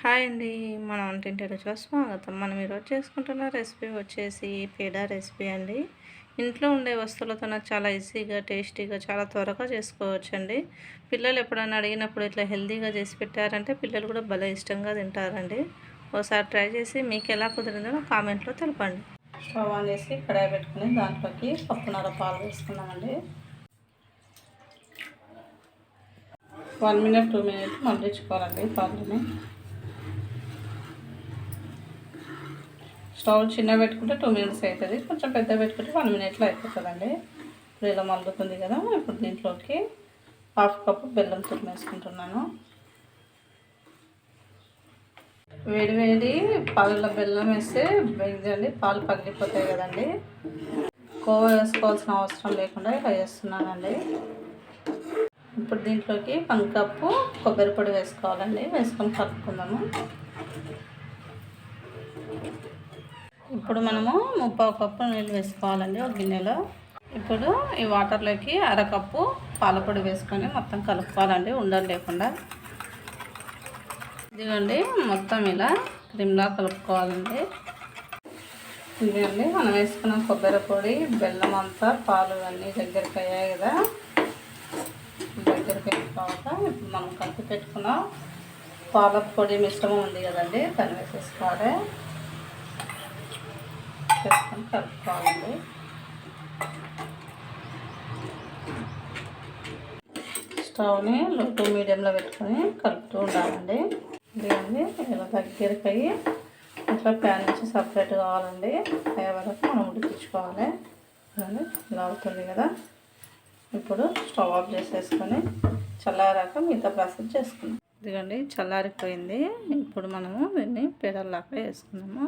Hi అండి మన వంటింటి రుచిలో స్వాగతం. మనం ఈరోజు చేసుకుంటున్న రెసిపీ వచ్చేసి పేడా రెసిపీ అండి. ఇంట్లో ఉండే వస్తువులతో నాకు చాలా ఈజీగా టేస్టీగా చాలా త్వరగా చేసుకోవచ్చు అండి పిల్లలు ఎప్పుడైనా అడిగినప్పుడు ఇట్లా హెల్తీగా చేసి పెట్టారంటే పిల్లలు కూడా భలే ఇష్టంగా తింటారండి. ఒకసారి ట్రై చేసి మీకు ఎలా కుదిరిందో నాకు కామెంట్లో తెలపండి. స్టవ్ ఆన్ చేసి కడాయి పెట్టుకుని దాంట్లోకి పప్పున్నర పాలు వేసుకున్నామండి వన్ మినిట్ టూ మినిట్ మగ్గించుకోవాలండి పాలని స్టవ్ చిన్న పెట్టుకుంటే టూ మినిట్స్ అవుతుంది. కొంచెం పెద్ద పెట్టుకుంటే వన్ మినిట్లో అయిపోతుందండి. ఇప్పుడు ఇలా మల్లుతుంది కదా ఇప్పుడు దీంట్లోకి హాఫ్ కప్పు బెల్లం తురుము వేసుకుంటున్నాను వేడి వేడి పాలలో బెల్లం వేస్తే ఇదండి పాలు పగిలిపోతాయి కదండి. కోవ వేసుకోవాల్సిన అవసరం లేకుండా ఇలా వేస్తున్నానండి. ఇప్పుడు దీంట్లోకి వన్ కప్పు కొబ్బరి పొడి వేసుకోవాలండి. వేసుకొని కలుపుకుందాము. ఇప్పుడు మనము ముప్పావు కప్పు నీళ్ళు వేసుకోవాలండి ఒక గిన్నెలో. ఇప్పుడు ఈ వాటర్లోకి అరకప్పు పాలపొడి వేసుకొని మొత్తం కలుపుకోవాలండి ఉండలు లేకుండా. ఇదిగోండి మొత్తం ఇలా క్రిమ్లా కలుపుకోవాలండి. ఇదిగోండి మనం వేసుకున్న కొబ్బరి పొడి బెల్లం అంతా పాలు అన్నీ దగ్గరికి అయ్యాయి కదా. దగ్గరికి అయిపోయాక ఇప్పుడు మనం కలిపి పెట్టుకున్న పాలపొడి మిశ్రమం ఉంది కదండి దాన్ని వేసేసుకోవాలి. చేసుకొని కలుపుకోవాలండి స్టవ్ని లో టు మీడియంలో పెట్టుకొని కలుపుతూ ఉండాలండి. ఇదిగండి ఇలా దగ్గరికి అయ్యి ఇట్లా ప్యాన్ నుంచి సపరేట్ కావాలండి. అయ్యే వరకు మనం ఉడికించుకోవాలి. ఇలా అవుతుంది కదా. ఇప్పుడు స్టవ్ ఆఫ్ చేసేసుకొని చల్లారాక మిగతా ప్రాసెస్ చేసుకుందాం. ఇదిగండి చల్లారిపోయింది. ఇప్పుడు మనము దీన్ని పెడల్లాగా వేసుకున్నాము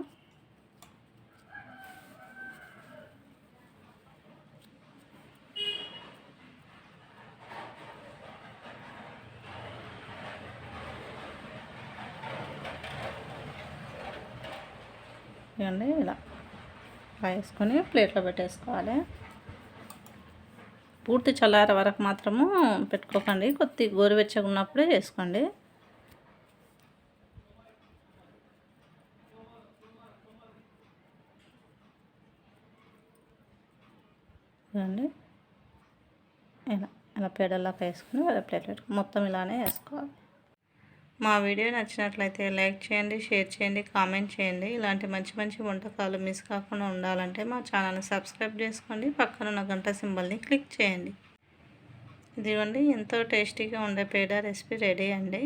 ఇవ్వండి ఇలా వేసుకొని ప్లేట్లో పెట్టేసుకోవాలి. పూర్తి చల్లారే వరకు మాత్రము పెట్టుకోకండి. కొద్ది గోరువెచ్చగా ఉన్నప్పుడే చేసుకోండి చూడండి ఇలా ఇలా పేడల్లాగా వేసుకొని వేరే ప్లేట్ మొత్తం ఇలానే వేసుకోవాలి. మా వీడియో నచ్చినట్లయితే లైక్ చేయండి షేర్ చేయండి కామెంట్ చేయండి. ఇలాంటి మంచి మంచి వంటకాలు మిస్ కాకుండా ఉండాలంటే మా ఛానల్ని సబ్స్క్రైబ్ చేసుకోండి. పక్కన ఉన్న గంట సింబల్ని క్లిక్ చేయండి. ఇదిగోండి ఎంతో టేస్టీగా ఉండే పేడ రెసిపీ రెడీ అండి.